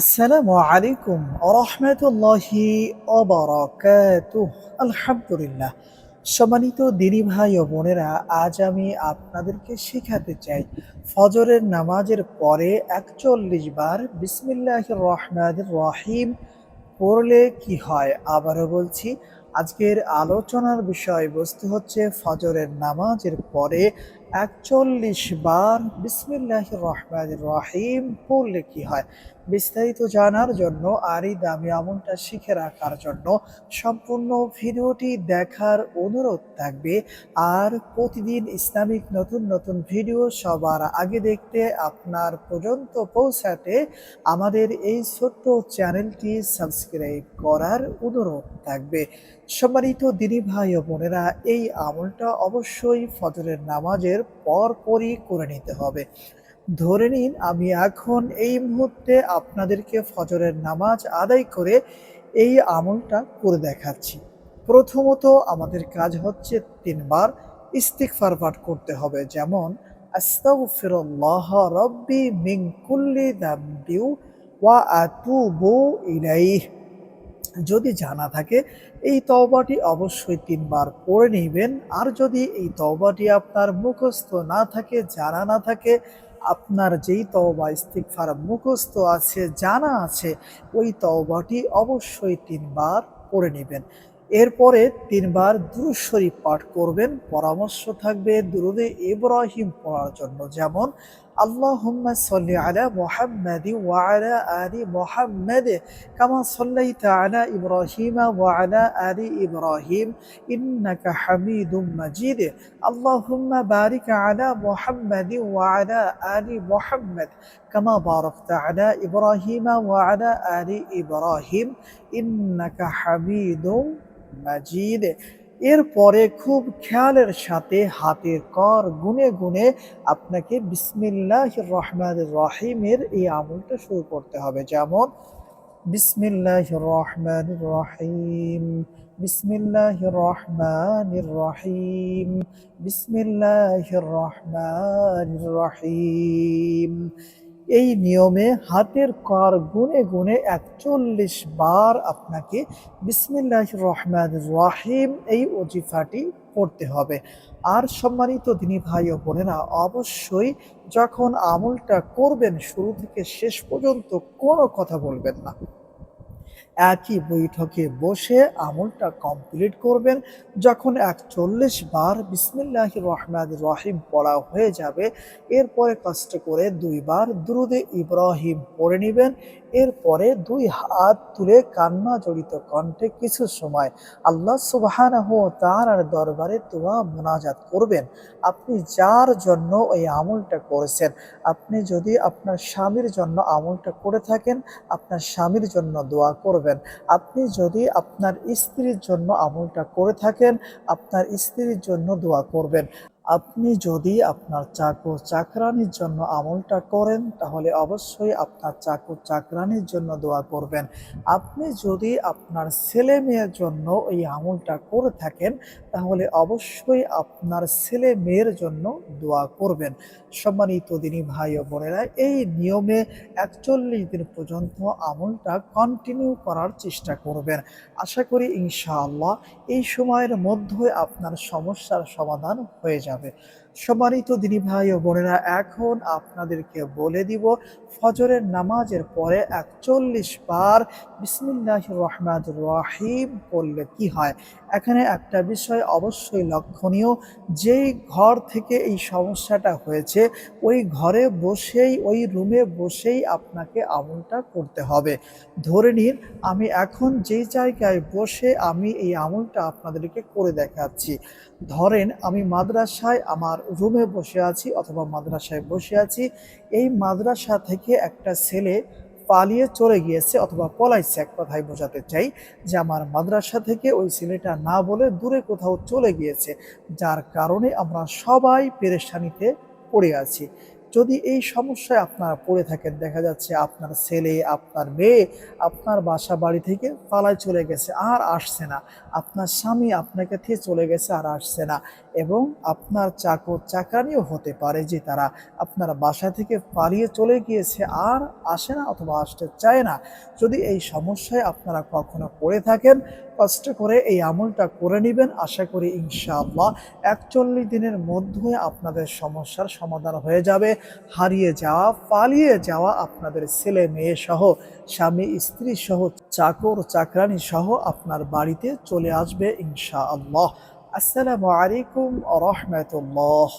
আসসালামু আলাইকুম রহমতুল্লাহি আলহামদুলিল্লাহ। সম্মানিত দিনী ভাই ও বোনেরা, আজ আমি আপনাদেরকে শেখাতে চাই, ফজরের নামাজের পরে একচল্লিশ বার বিসমিল্লাহ রহমান রহিম পড়লে কি হয়? আবারও বলছি, আজকের আলোচনার বিষয়বস্তু হচ্ছে ফজরের নামাজের পরে একচল্লিশ বার বিসমিল্লাহ রহমান রহিম পড়লে কি হয়? বিস্তারিত জানার জন্য আর এই দামি আমলটা শিখে রাখার জন্য সম্পূর্ণ ভিডিওটি দেখার অনুরোধ থাকবে। আর প্রতিদিন ইসলামিক নতুন নতুন ভিডিও সবার আগে দেখতে আপনার পর্যন্ত পৌঁছাতে আমাদের এই ছোট্ট চ্যানেলটি সাবস্ক্রাইব করার অনুরোধ থাকবে। সম্মানিত দিনী ভাই ও বোনেরা, এই আমলটা অবশ্যই ফজরের নামাজের পরপরই করে নিতে হবে। ধরে নিন, আমি এখন এই মুহূর্তে আপনাদেরকে ফজরের নামাজ আদায় করে এই আমলটা করে দেখাচ্ছি। প্রথমত আমাদের কাজ হচ্ছে তিনবার ইস্তিকফার পাঠ করতে হবে। যেমন রব্বি মিন কুল্লি দাম্বিউ ওয়া আতুবু ইলাইহ। যদি জানা থাকে, এই তওবাটি অবশ্যই তিনবার পড়ে নেবেন। আর যদি এই তওবাটি আপনার মুখস্থ না থাকে, জানা না থাকে, আপনার যেই তওবা ইস্তিকফার মুখস্থ আছে, জানা আছে, ওই তওবাটি অবশ্যই তিনবার পড়ে নেবেন। এরপরে তিনবার দুরুদ শরীফ পাঠ করবেন, পরামর্শ থাকবে দুরুদে ইব্রাহিম পড়ার জন্য। যেমন, আল্লাহুম্মা সাল্লি আলা মুহাম্মাদি ওয়া আলা আলি মুহাম্মাদ কামা সাল্লাইতা আলা ইব্রাহিম ওয়া আলা আলি ইব্রাহিম ইন্নাকা হামিদুম মাজিদ। আল্লাহুম্মা বারিক আলা মুহাম্মাদি ওয়া আলা আলি মুহাম্মাদ কামা বারাকতা আলা ইব্রাহিম ওয়া আলা আলি ইব্রাহিম ইন্নাকা হামিদুম মাজিদ। এরপরে খুব খেয়ালের সাথে হাতের কর গুনে গুনে আপনাকে বিসমিল্লাহ রহমান রহিমের এই আমলটা শুরু করতে হবে। যেমন বিসমিল্লাহ রহমান রহিম বিসমিল্লাহ রহমান রহিম বিসমিল্লাহ রহমান রহিম। এই নিয়মে হাতের কর গুনে গুনে একচল্লিশ বার আপনাকে বিসমিল্লাহ রহমান রাহিম এই অজিফাটি পড়তে হবে। আর সম্মানিত দিনী ভাই ও বোনেরা, অবশ্যই যখন আমলটা করবেন, শুরু থেকে শেষ পর্যন্ত কোনো কথা বলবেন না। একই বৈঠকে বসে আমলটা কমপ্লিট করবেন। যখন একচল্লিশ বার বিসমিল্লাহ রহমান রহিম পড়া হয়ে যাবে, এরপরে কষ্ট করে দুইবার দ্রুদে ইব্রাহিম পড়ে নেবেন। এরপরে দুই হাত তুলে কান্না জড়িত কণ্ঠে কিছু সময় আল্লাহ সুবাহানাহ তার দরবারে তোয়া মোনাজাত করবেন। আপনি যার জন্য ওই আমলটা করেছেন, আপনি যদি আপনার স্বামীর জন্য আমলটা করে থাকেন, আপনার স্বামীর জন্য দোয়া করবেন। আপনি যদি আপনার স্ত্রীর জন্য আমলটা করে থাকেন, আপনার স্ত্রীর জন্য দোয়া করবেন। আপনি যদি আপনার চাকর চাকরানির জন্য আমলটা করেন, তাহলে অবশ্যই আপনার চাকর চাকরানির জন্য দোয়া করবেন। আপনি যদি আপনার ছেলে মেয়ের জন্য এই আমলটা করে থাকেন, তাহলে অবশ্যই আপনার ছেলে মেয়ের জন্য দোয়া করবেন। সম্মানিত দিনী ভাই ও বোনেরা, এই নিয়মে একচল্লিশ দিন পর্যন্ত আমলটা কন্টিনিউ করার চেষ্টা করবেন। আশা করি ইনশাআল্লাহ এই সময়ের মধ্যে আপনার সমস্যার সমাধান হয়ে যাবে। সম্মানিত দিনী ভাই ও বোনেরা, এখন আপনাদেরকে বলে দিব, ফজরের নামাজের পরে একচল্লিশ বার বিসমিল্লাহ রহমান রহিম পড়লে কি হয়? এখানে একটা বিষয় অবশ্যই লক্ষণীয় যেই ঘর থেকে এই সমস্যাটা হয়েছে, ওই ঘরে বসেই, ওই রুমে বসেই আপনাকে আমলটা করতে হবে। ধরে নিন, আমি এখন যেই জায়গায় বসে আমি এই আমলটা আপনাদেরকে করে দেখাচ্ছি। ধরেন আমি মাদ্রাসায় আমার রুমে বসে আছি অথবা মাদ্রাসায় বসে আছি, এই মাদ্রাসা থেকে একটা ছেলে পালিয়ে চলে গিয়েছে অথবা পলাইছে এক কথায় বোঝাতে চাই যে আমার মাদ্রাসা থেকে ওই ছেলেটা না বলে দূরে কোথাও চলে গিয়েছে, যার কারণে আমরা সবাই পেরেশানিতে পড়ে আছি। যদি এই সমস্যায় আপনারা পড়ে থাকেন, দেখা যাচ্ছে আপনার ছেলে, আপনার মেয়ে, আপনার বাসা বাড়ি থেকে পালায় চলে গেছে, আর আসছে না। আপনার স্বামী আপনাকে থেকে চলে গেছে, আর আসছে না। এবং আপনার চাকর চাকরানিও হতে পারে যে তারা আপনার বাসা থেকে পালিয়ে চলে গিয়েছে, আর আসে না অথবা আসতে চায় না। যদি এই সমস্যায় আপনারা কখনো পড়ে থাকেন কষ্ট করে এই আমলটা করে নেবেন। আশা করি ইনশাআল্লাহ একচল্লিশ দিনের মধ্যে আপনাদের সমস্যার সমাধান হয়ে যাবে। হারিয়ে যাওয়া, পালিয়ে যাওয়া আপনাদের ছেলে মেয়ে সহ, স্বামী, স্ত্রী সহ, চাকর, চাকরানি সহ আপনার বাড়িতে চলে আসবে ইনশাআল্লাহ। আসসালামু আলাইকুম রহমতুল্লাহ।